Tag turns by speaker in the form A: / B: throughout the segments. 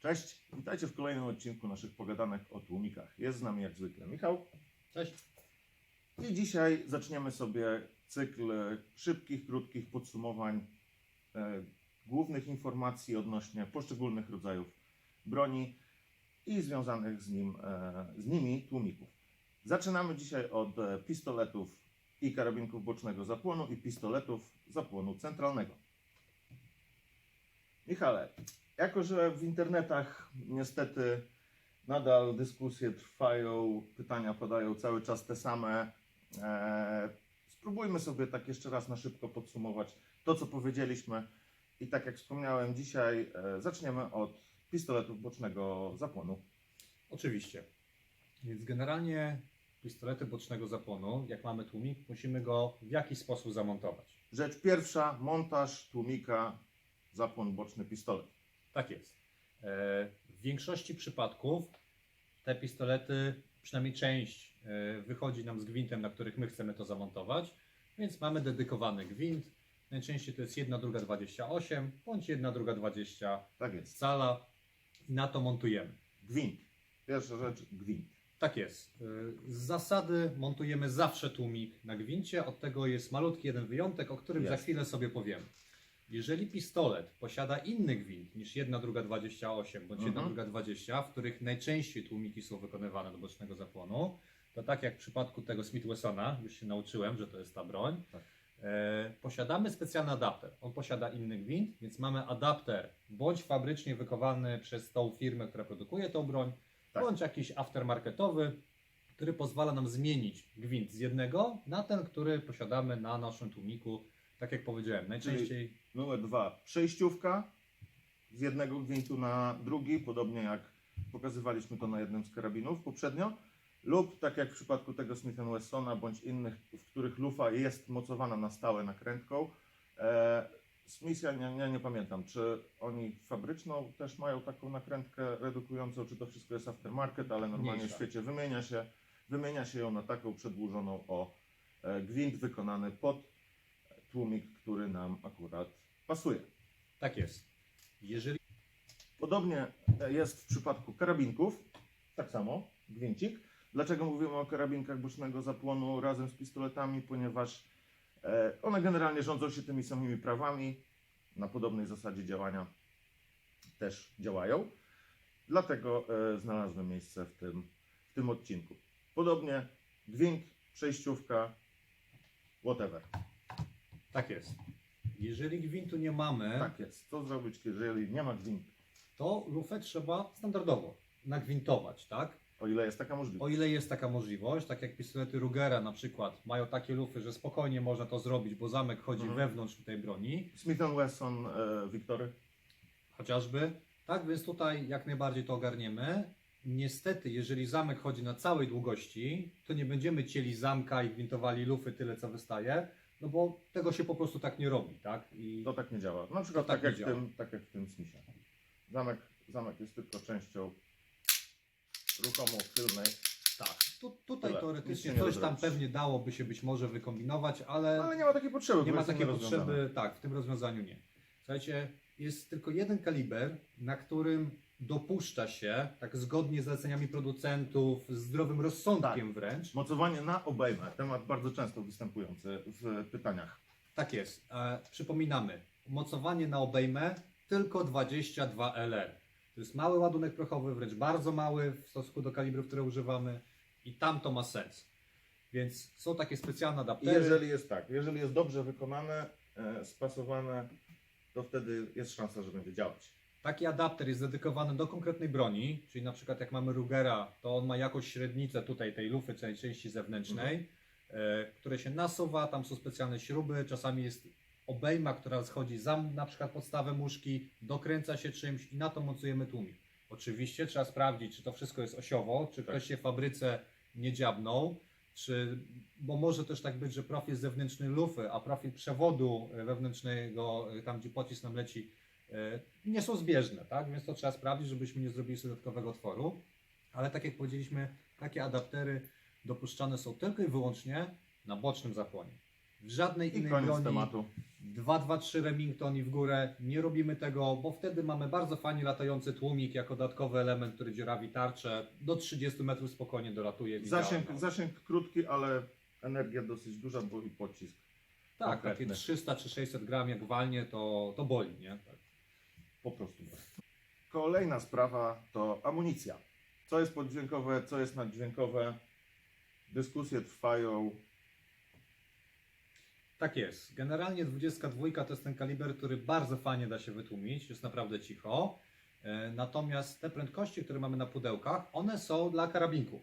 A: Cześć, witajcie w kolejnym odcinku naszych pogadanek o tłumikach. Jest z nami jak zwykle Michał
B: Cześć.
A: i dzisiaj zaczniemy sobie cykl szybkich, krótkich podsumowań e, głównych informacji odnośnie poszczególnych rodzajów broni i związanych z, nim, e, z nimi tłumików. Zaczynamy dzisiaj od e, pistoletów i karabinków bocznego zapłonu i pistoletów zapłonu centralnego. Michale, jako że w internetach niestety nadal dyskusje trwają, pytania padają cały czas te same, e, spróbujmy sobie tak jeszcze raz na szybko podsumować to, co powiedzieliśmy. I tak jak wspomniałem, dzisiaj e, zaczniemy od pistoletów bocznego zapłonu.
B: Oczywiście. Więc generalnie pistolety bocznego zapłonu, jak mamy tłumik, musimy go w jakiś sposób zamontować.
A: Rzecz pierwsza, montaż tłumika, zapłon boczny pistolet.
B: Tak jest. E, W większości przypadków te pistolety, przynajmniej część, e, wychodzi nam z gwintem, na których my chcemy to zamontować, więc mamy dedykowany gwint. Najczęściej to jest 1 druga 28 bądź 1 druga 20
A: Tak jest.
B: cala i na to montujemy.
A: Gwint. Pierwsza rzecz, gwint.
B: Tak jest. Y, Z zasady montujemy zawsze tłumik na gwincie. Od tego jest malutki jeden wyjątek, o którym za
A: Jest.
B: chwilę sobie powiemy. Jeżeli pistolet posiada inny gwint niż 1 druga 28 bądź 1
A: Mhm.
B: druga 20, w których najczęściej tłumiki są wykonywane do bocznego zapłonu, to tak jak w przypadku tego Smith Wessona, już się nauczyłem, że to jest ta broń,
A: Tak.
B: e, posiadamy specjalny adapter. On posiada inny gwint, więc mamy adapter bądź fabrycznie wykowany przez tą firmę, która produkuje tą broń,
A: Tak.
B: bądź jakiś aftermarketowy, który pozwala nam zmienić gwint z jednego na ten, który posiadamy na naszym tłumiku. Tak jak powiedziałem, najczęściej
A: Numer dwa, przejściówka z jednego gwintu na drugi, podobnie jak pokazywaliśmy to na jednym z karabinów poprzednio, lub tak jak w przypadku tego Smith Wessona bądź innych, w których lufa jest mocowana na stałe nakrętką. E, Smith, ja nie, nie, nie pamiętam, czy oni fabryczną też mają taką nakrętkę redukującą, czy to wszystko jest aftermarket, ale normalnie w
B: Mniejsza.
A: świecie wymienia się, wymienia się ją na taką przedłużoną o e, gwint wykonany pod tłumik, który nam akurat pasuje.
B: tak jest. Jeżeli
A: Podobnie jest w przypadku karabinków, tak samo, gwincik. Dlaczego mówimy o karabinkach bocznego zapłonu razem z pistoletami? Ponieważ e, one generalnie rządzą się tymi samymi prawami, na podobnej zasadzie działania też działają. Dlatego e, znalazłem miejsce w tym, w tym odcinku. Podobnie gwint, przejściówka, whatever.
B: Tak jest. Jeżeli gwintu nie mamy,
A: Tak jest. Co zrobić, jeżeli nie ma gwintu?
B: to lufę trzeba standardowo nagwintować, tak?
A: O ile jest taka możliwość.
B: O ile jest taka możliwość, tak jak pistolety Rugera na przykład mają takie lufy, że spokojnie można to zrobić, bo zamek chodzi
A: Mhm.
B: wewnątrz tej broni,
A: Smith Wesson, e, Wiktory.
B: chociażby. Tak, więc tutaj jak najbardziej to ogarniemy. Niestety, jeżeli zamek chodzi na całej długości, to nie będziemy cieli zamka i gwintowali lufy tyle, co wystaje, no bo tego się po prostu tak nie robi, tak? I
A: To tak nie działa. Na przykład
B: tak
A: tak,
B: nie
A: jak,
B: działa.
A: w tym, tak jak w tym Smithie. Zamek, zamek jest tylko częścią ruchomo tylnej.
B: tak, tu, tutaj
A: Tyle. Nic
B: teoretycznie
A: nie
B: coś tam pewnie dałoby się być może wykombinować, ale
A: Ale nie ma takiej potrzeby.
B: Nie ma
A: jest
B: takiej
A: inne rozwiązanie.
B: potrzeby, tak, w tym rozwiązaniu nie. Słuchajcie, jest tylko jeden kaliber, na którym dopuszcza się, tak zgodnie z zaleceniami producentów, z zdrowym rozsądkiem
A: Tak.
B: wręcz.
A: Mocowanie na obejmę. Temat bardzo często występujący w pytaniach.
B: Tak jest. E, przypominamy, mocowanie na obejmę tylko 22 LR. To jest mały ładunek prochowy, wręcz bardzo mały w stosunku do kalibrów, które używamy i tam to ma sens. Więc są takie specjalne
A: I
B: adaptery.
A: jeżeli jest tak, jeżeli jest dobrze wykonane, e, spasowane, to wtedy jest szansa, że będzie działać.
B: Taki adapter jest dedykowany do konkretnej broni, czyli na przykład jak mamy Rugera, to on ma jakąś średnicę tutaj tej lufy, tej części zewnętrznej, e, które się nasuwa, tam są specjalne śruby, czasami jest obejma, która schodzi za na przykład podstawę muszki, dokręca się czymś i na to mocujemy tłumik. Oczywiście trzeba sprawdzić, czy to wszystko jest osiowo, czy
A: Tak.
B: ktoś się w fabryce nie dziabnął, czy, bo może też tak być, że profil zewnętrzny lufy, a profil przewodu e, wewnętrznego, e, tam gdzie pocisk nam leci, e, nie są zbieżne, tak? Więc to trzeba sprawdzić, żebyśmy nie zrobili sobie dodatkowego otworu. Ale tak jak powiedzieliśmy, takie adaptery dopuszczane są tylko i wyłącznie na bocznym zapłonie. W żadnej
A: I
B: innej
A: koniec
B: broni
A: tematu.
B: 2-2-3 Remington i w górę. Nie robimy tego, bo wtedy mamy bardzo fajnie latający tłumik jako dodatkowy element, który dziurawi tarczę. Do 30 metrów spokojnie dolatuje. widziałem,
A: Zasięg,
B: no.
A: zasięg krótki, ale energia dosyć duża, bo i pocisk.
B: Tak, takie
A: konkretny.
B: 300 czy 600 gram jak walnie, to, to boli, nie? Tak.
A: Po prostu. Kolejna sprawa to amunicja. Co jest poddźwiękowe, co jest naddźwiękowe. Dyskusje trwają.
B: Tak jest. Generalnie 22 to jest ten kaliber, który bardzo fajnie da się wytłumić, jest naprawdę cicho. E, Natomiast te prędkości, które mamy na pudełkach, one są dla karabinków.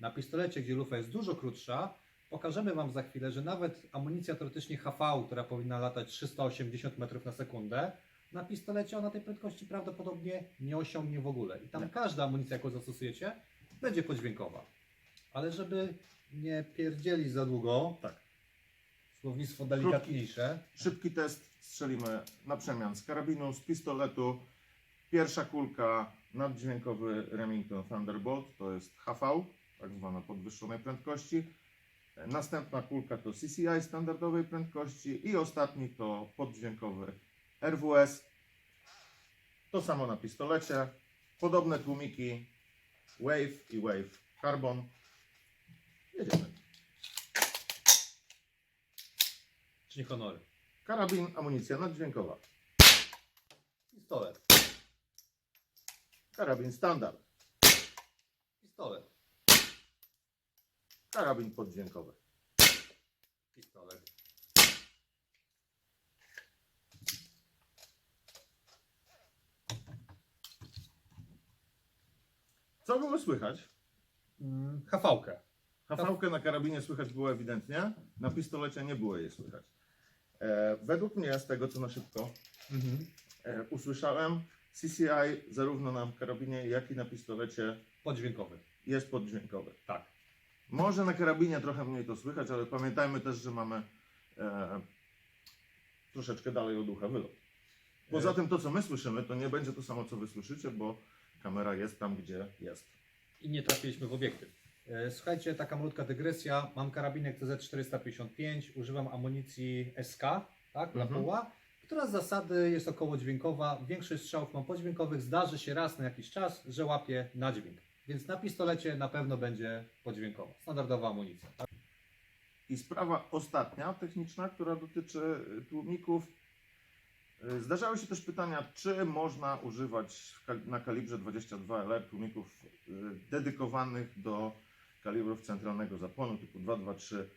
B: Na pistolecie, gdzie lufa jest dużo krótsza, pokażemy Wam za chwilę, że nawet amunicja teoretycznie HV, która powinna latać 380 metrów na sekundę, na pistolecie ona tej prędkości prawdopodobnie nie osiągnie w ogóle. I tam
A: Nie.
B: każda amunicja, jaką zastosujecie, będzie podźwiękowa. Ale żeby nie pierdzieli za długo,
A: Tak.
B: Słownictwo delikatniejsze.
A: Szybki test strzelimy na przemian z karabinu, z pistoletu. Pierwsza kulka, naddźwiękowy Remington Thunderbolt, to jest HV, tak zwana podwyższonej prędkości. Następna kulka to CCI standardowej prędkości i ostatni to poddźwiękowy RWS. To samo na pistolecie. Podobne tłumiki Wave i Wave Carbon. Jedziemy.
B: Honory.
A: Karabin, amunicja naddźwiękowa.
B: Pistolet.
A: Karabin standard.
B: Pistolet.
A: Karabin poddźwiękowy.
B: Pistolet.
A: Co było słychać?
B: Mm, HV-kę.
A: hv na karabinie słychać było ewidentnie, na pistolecie nie było jej słychać. E, według mnie, z tego co na szybko
B: Mhm.
A: e, usłyszałem, CCI zarówno na karabinie, jak i na pistolecie
B: Podźwiękowy.
A: jest poddźwiękowy.
B: Tak.
A: Może na karabinie trochę mniej to słychać, ale pamiętajmy też, że mamy e, troszeczkę dalej od ucha wylot. Poza
B: E.
A: tym to, co my słyszymy, to nie będzie to samo, co wy słyszycie, bo kamera jest tam, gdzie jest.
B: I nie trafiliśmy w obiektyw. E, Słuchajcie, taka malutka dygresja. Mam karabinek TZ455, używam amunicji SK, tak, dla
A: Mhm.
B: poła, która z zasady jest około dźwiękowa. Większość strzałów mam podźwiękowych. Zdarzy się raz na jakiś czas, że łapie na dźwięk. Więc na pistolecie na pewno będzie podźwiękowa. Standardowa amunicja. Tak?
A: I sprawa ostatnia, techniczna, która dotyczy y, tłumików. Y, Zdarzały się też pytania, czy można używać na kalibrze 22 LR tłumików y, dedykowanych do kalibrów centralnego zapłonu typu 223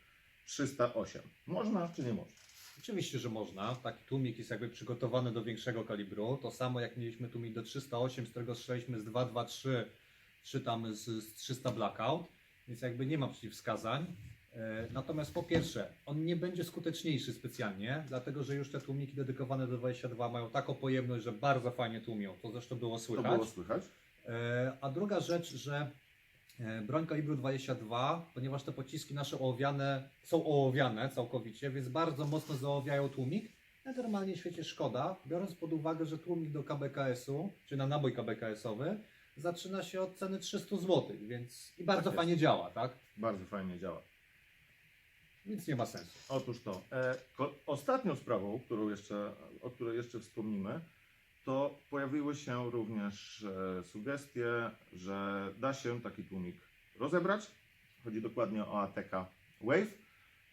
A: 308. Można czy nie można?
B: Oczywiście, że można. Taki tłumik jest jakby przygotowany do większego kalibru. To samo jak mieliśmy tłumik do 308, z którego strzeliśmy z 223, czy tam z, z 300 Blackout, więc jakby nie ma przeciwwskazań. E, Natomiast po pierwsze, on nie będzie skuteczniejszy specjalnie, dlatego że już te tłumiki dedykowane do 22 mają taką pojemność, że bardzo fajnie tłumią. To zresztą było
A: To
B: słychać.
A: było słychać.
B: E, A druga rzecz, że e, broń kalibru 22, ponieważ te pociski nasze ołowiane są ołowiane całkowicie, więc bardzo mocno zaowiają tłumik. Na normalnie w świecie szkoda, biorąc pod uwagę, że tłumik do KBKS-u, czy na nabój KBKS-owy, zaczyna się od ceny 300 zł, więc i bardzo
A: Tak jest.
B: fajnie działa, tak?
A: Bardzo fajnie działa.
B: Więc nie ma sensu.
A: Otóż to. E, ko- ostatnią sprawą, którą jeszcze, o której jeszcze wspomnimy, to pojawiły się również e, sugestie, że da się taki tłumik rozebrać. Chodzi dokładnie o ATK Wave.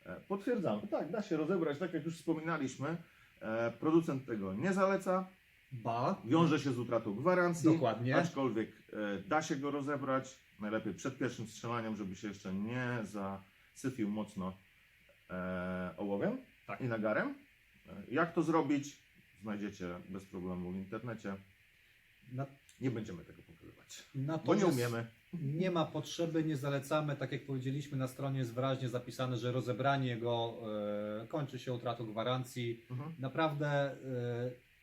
A: E, potwierdzamy, tak, da się rozebrać, tak jak już wspominaliśmy. E, producent tego nie zaleca,
B: Ba,
A: wiąże się z utratą gwarancji.
B: Dokładnie.
A: Aczkolwiek da się go rozebrać. Najlepiej przed pierwszym strzelaniem, żeby się jeszcze nie zasyfił mocno ołowiem
B: Tak.
A: i nagarem. Jak to zrobić? Znajdziecie bez problemu w internecie.
B: na,
A: Nie będziemy tego pokrywać, bo nie umiemy.
B: Nie ma potrzeby, nie zalecamy. Tak jak powiedzieliśmy, na stronie jest wyraźnie zapisane, że rozebranie go e, kończy się utratą gwarancji.
A: Mhm.
B: Naprawdę, e,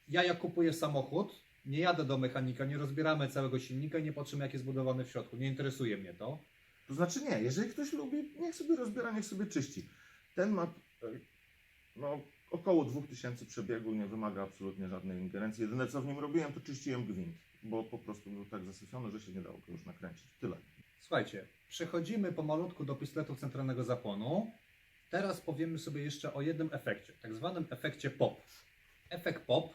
B: ja jak kupuję samochód, nie jadę do mechanika, nie rozbieramy całego silnika i nie patrzymy, jak jest zbudowany w środku. Nie interesuje mnie to.
A: To znaczy nie, jeżeli ktoś lubi, niech sobie rozbiera, niech sobie czyści. Ten ma e, no, około 2000 przebiegu, nie wymaga absolutnie żadnej ingerencji. Jedyne co w nim robiłem, to czyściłem gwint, bo po prostu był tak zasyfiony, że się nie dało go już nakręcić. Tyle.
B: Słuchajcie, przechodzimy pomalutku do pistoletu centralnego zapłonu. Teraz powiemy sobie jeszcze o jednym efekcie, tak zwanym efekcie pop. Efekt pop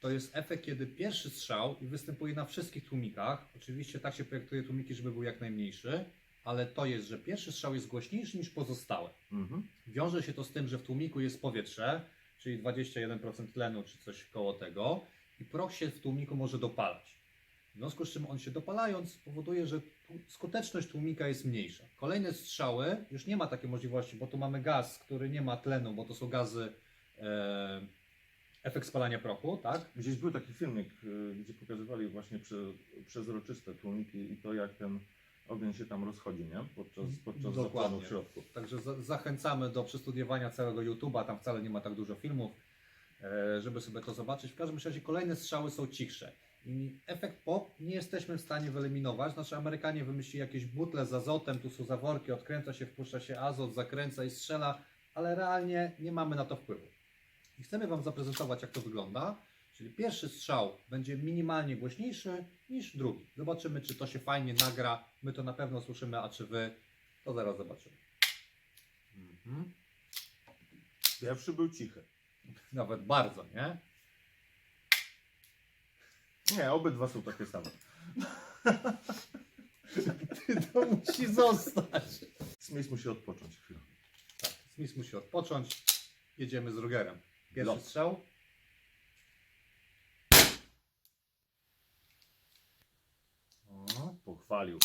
B: to jest efekt, kiedy pierwszy strzał i występuje na wszystkich tłumikach. Oczywiście tak się projektuje tłumiki, żeby był jak najmniejszy, ale to jest, że pierwszy strzał jest głośniejszy niż pozostałe.
A: Mhm.
B: Wiąże się to z tym, że w tłumiku jest powietrze, czyli 21% tlenu czy coś koło tego i proch się w tłumiku może dopalać. W związku z czym on się dopalając powoduje, że skuteczność tłumika jest mniejsza. Kolejne strzały już nie ma takiej możliwości, bo tu mamy gaz, który nie ma tlenu, bo to są gazy e, efekt spalania prochu, tak?
A: Gdzieś był taki filmik, y, gdzie pokazywali właśnie prze, przezroczyste tłumiki i to jak ten ogień się tam rozchodzi, nie? Podczas, podczas zapłonu w środku.
B: Także za zachęcamy do przestudiowania całego YouTube'a, tam wcale nie ma tak dużo filmów, e, żeby sobie to zobaczyć. W każdym razie kolejne strzały są cichsze. I efekt pop nie jesteśmy w stanie wyeliminować. Znaczy Amerykanie wymyślili jakieś butle z azotem, tu są zaworki, odkręca się, wpuszcza się azot, zakręca i strzela, ale realnie nie mamy na to wpływu. I chcemy Wam zaprezentować, jak to wygląda. Czyli pierwszy strzał będzie minimalnie głośniejszy niż drugi. Zobaczymy, czy to się fajnie nagra. My to na pewno słyszymy, a czy Wy, to zaraz zobaczymy. Mhm.
A: Pierwszy był cichy.
B: Nawet bardzo, nie?
A: Nie, obydwa są takie same.
B: To musi zostać.
A: Smith musi odpocząć chwilę.
B: Tak, Smith musi odpocząć. Jedziemy z Rugerem. Pierwszy
A: Lot.
B: strzał. O,
A: Pochwalił.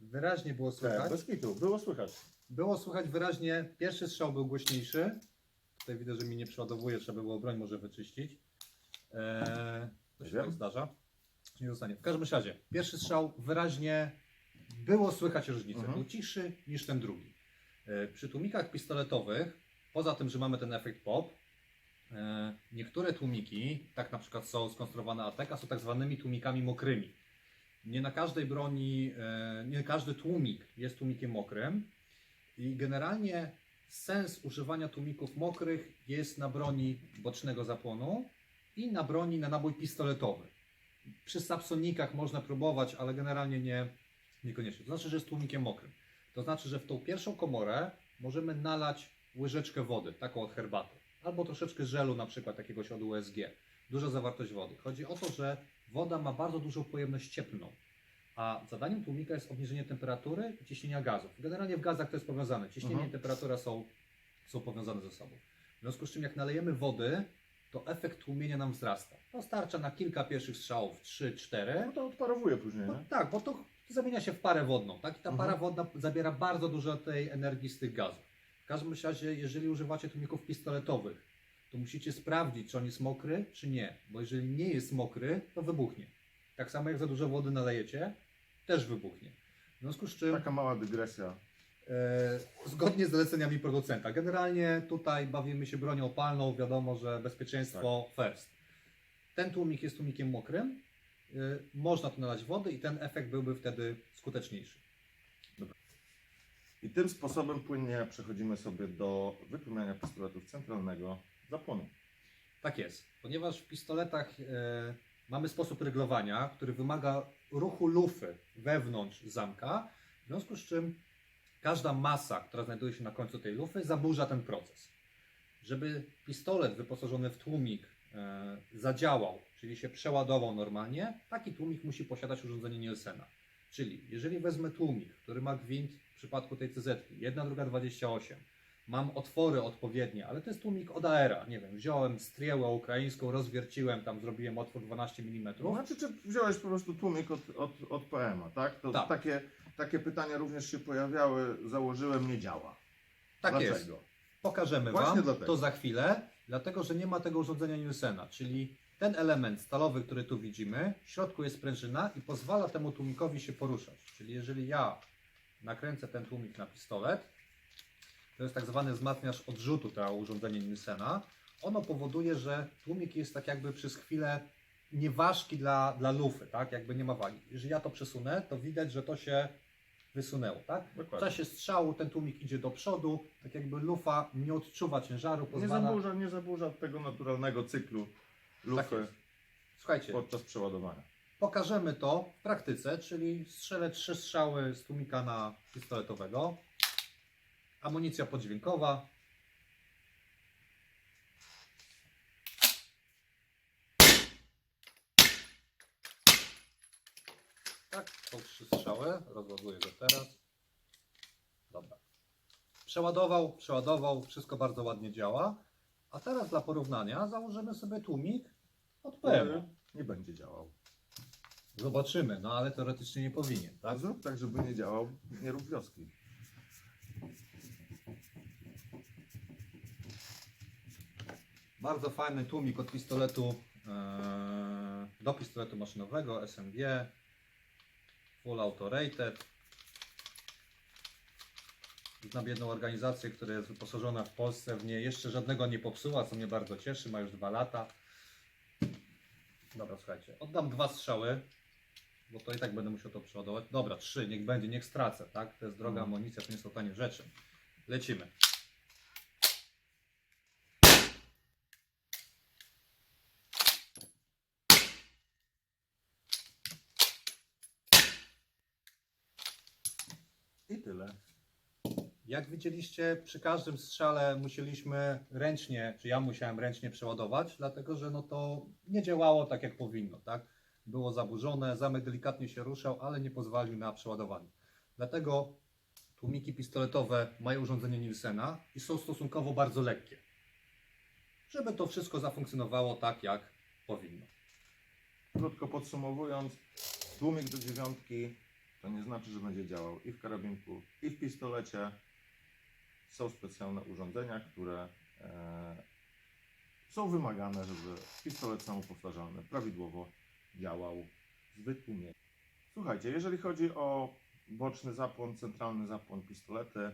B: wyraźnie było
A: Tak,
B: słychać.
A: bez kitu. Było słychać.
B: Było słychać wyraźnie. Pierwszy strzał był głośniejszy. Tutaj widzę, że mi nie przeładowuje, trzeba było broń może wyczyścić. Eee, to się
A: wiem.
B: tak zdarza. Nie zostanie. W każdym razie, pierwszy strzał wyraźnie było słychać różnicę.
A: Mhm.
B: Był cichszy niż ten drugi. E, przy tłumikach pistoletowych, poza tym, że mamy ten efekt pop, niektóre tłumiki, tak na przykład są skonstruowane ATK, są tak zwanymi tłumikami mokrymi. Nie na każdej broni, e, nie każdy tłumik jest tłumikiem mokrym i generalnie sens używania tłumików mokrych jest na broni bocznego zapłonu i na broni na nabój pistoletowy. Przy sapsonikach można próbować, ale generalnie nie, niekoniecznie. To znaczy, że jest tłumikiem mokrym. To znaczy, że w tą pierwszą komorę możemy nalać łyżeczkę wody, taką od herbaty, albo troszeczkę żelu, na przykład jakiegoś od USG. Duża zawartość wody. Chodzi o to, że woda ma bardzo dużą pojemność cieplną, a zadaniem tłumika jest obniżenie temperatury i ciśnienia gazów. Generalnie w gazach to jest powiązane. Ciśnienie
A: Mhm.
B: i temperatura są, są powiązane ze sobą. W związku z czym, jak nalejemy wody, to efekt tłumienia nam wzrasta. To starcza na kilka pierwszych strzałów, 3, 4.
A: No to odparowuje później,
B: No,
A: nie?
B: tak, bo to zamienia się w parę wodną, tak? I ta
A: Mhm.
B: para wodna zabiera bardzo dużo tej energii z tych gazów. W każdym razie, jeżeli używacie tłumików pistoletowych, to musicie sprawdzić, czy on jest mokry, czy nie. Bo jeżeli nie jest mokry, to wybuchnie. Tak samo jak za dużo wody nalejecie, też wybuchnie. W związku z czym,
A: Taka mała dygresja.
B: e, zgodnie z zaleceniami producenta, generalnie tutaj bawimy się bronią palną, wiadomo, że bezpieczeństwo first. Ten tłumik jest tłumikiem mokrym, e, można tu nalać wody i ten efekt byłby wtedy skuteczniejszy.
A: I tym sposobem płynnie przechodzimy sobie do wypełniania pistoletów centralnego zapłonu.
B: Tak jest, ponieważ w pistoletach e, mamy sposób reglowania, który wymaga ruchu lufy wewnątrz zamka, w związku z czym każda masa, która znajduje się na końcu tej lufy, zaburza ten proces. Żeby pistolet wyposażony w tłumik e, zadziałał, czyli się przeładował normalnie, taki tłumik musi posiadać urządzenie Nielsena. Czyli jeżeli wezmę tłumik, który ma gwint w przypadku tej CZ, jedna, druga 28, mam otwory odpowiednie, ale to jest tłumik od Aera, nie wiem, wziąłem striełę ukraińską, rozwierciłem, tam zrobiłem otwór 12 mm.
A: Znaczy, czy wziąłeś po prostu tłumik od, od, od PM-a, tak? To
B: Tak.
A: Takie, takie pytania również się pojawiały. Założyłem, nie działa.
B: Tak
A: Dlaczego?
B: jest. Pokażemy
A: Właśnie
B: Wam
A: dlatego.
B: to za chwilę, dlatego że nie ma tego urządzenia Nielsena, czyli ten element stalowy, który tu widzimy, w środku jest sprężyna i pozwala temu tłumikowi się poruszać. Czyli jeżeli ja nakręcę ten tłumik na pistolet, to jest tak zwany wzmacniacz odrzutu, to urządzenie Nielsena, ono powoduje, że tłumik jest tak jakby przez chwilę nieważki dla, dla lufy, tak? Jakby nie ma wagi. Jeżeli ja to przesunę, to widać, że to się wysunęło, tak? W czasie strzału ten tłumik idzie do przodu, tak jakby lufa nie odczuwa ciężaru,
A: Nie
B: pozwala...
A: zaburza, nie zaburza tego naturalnego cyklu lufy
B: jest. Słuchajcie,
A: podczas przeładowania.
B: Pokażemy to w praktyce, czyli strzelę trzy strzały z tłumika na pistoletowego. Amunicja podźwiękowa. Tak, są trzy strzały. Rozładuję go teraz. Dobra. Przeładował, przeładował, wszystko bardzo ładnie działa. A teraz dla porównania założymy sobie tłumik od PM.
A: Nie będzie działał.
B: Zobaczymy, no ale teoretycznie nie powinien, tak?
A: Tak, zrób tak, żeby nie działał. Nie rób wioski.
B: Bardzo fajny tłumik od pistoletu e, do pistoletu maszynowego SMG Full Auto Rated. Znam jedną organizację, która jest wyposażona w Polsce w nie. Jeszcze żadnego nie popsuła, co mnie bardzo cieszy. Ma już dwa lata. Dobra, słuchajcie. Oddam dwa strzały, bo to i tak będę musiał to przeładować. Dobra, trzy, niech będzie, niech stracę, tak? To jest droga
A: No.
B: amunicja, to nie są tanie rzeczy. Lecimy.
A: I tyle.
B: Jak widzieliście, przy każdym strzale musieliśmy ręcznie, czy ja musiałem ręcznie przeładować, dlatego że no to nie działało tak jak powinno, tak? Było zaburzone, zamek delikatnie się ruszał, ale nie pozwolił na przeładowanie. Dlatego tłumiki pistoletowe mają urządzenie Nielsena i są stosunkowo bardzo lekkie. Żeby to wszystko zafunkcjonowało tak jak powinno.
A: Krótko podsumowując, tłumik do dziewiątki to nie znaczy, że będzie działał i w karabinku, i w pistolecie. Są specjalne urządzenia, które e, są wymagane, żeby pistolet samopowtarzalny prawidłowo działał z wytłumieniem. Słuchajcie, jeżeli chodzi o boczny zapłon, centralny zapłon pistolety,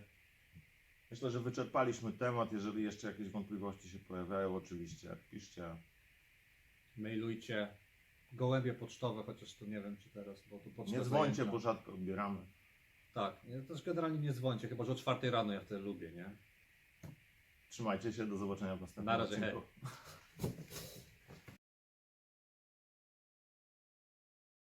A: myślę, że wyczerpaliśmy temat. Jeżeli jeszcze jakieś wątpliwości się pojawiają, oczywiście piszcie.
B: Mailujcie gołębie pocztowe, chociaż tu nie wiem czy teraz, bo tu poczta
A: Nie dzwońcie, bo rzadko odbieramy.
B: Tak, ja też generalnie nie dzwońcie, chyba że o czwartej rano ja wtedy lubię, nie?
A: Trzymajcie się, do zobaczenia w następnym
B: Na razie,
A: hej.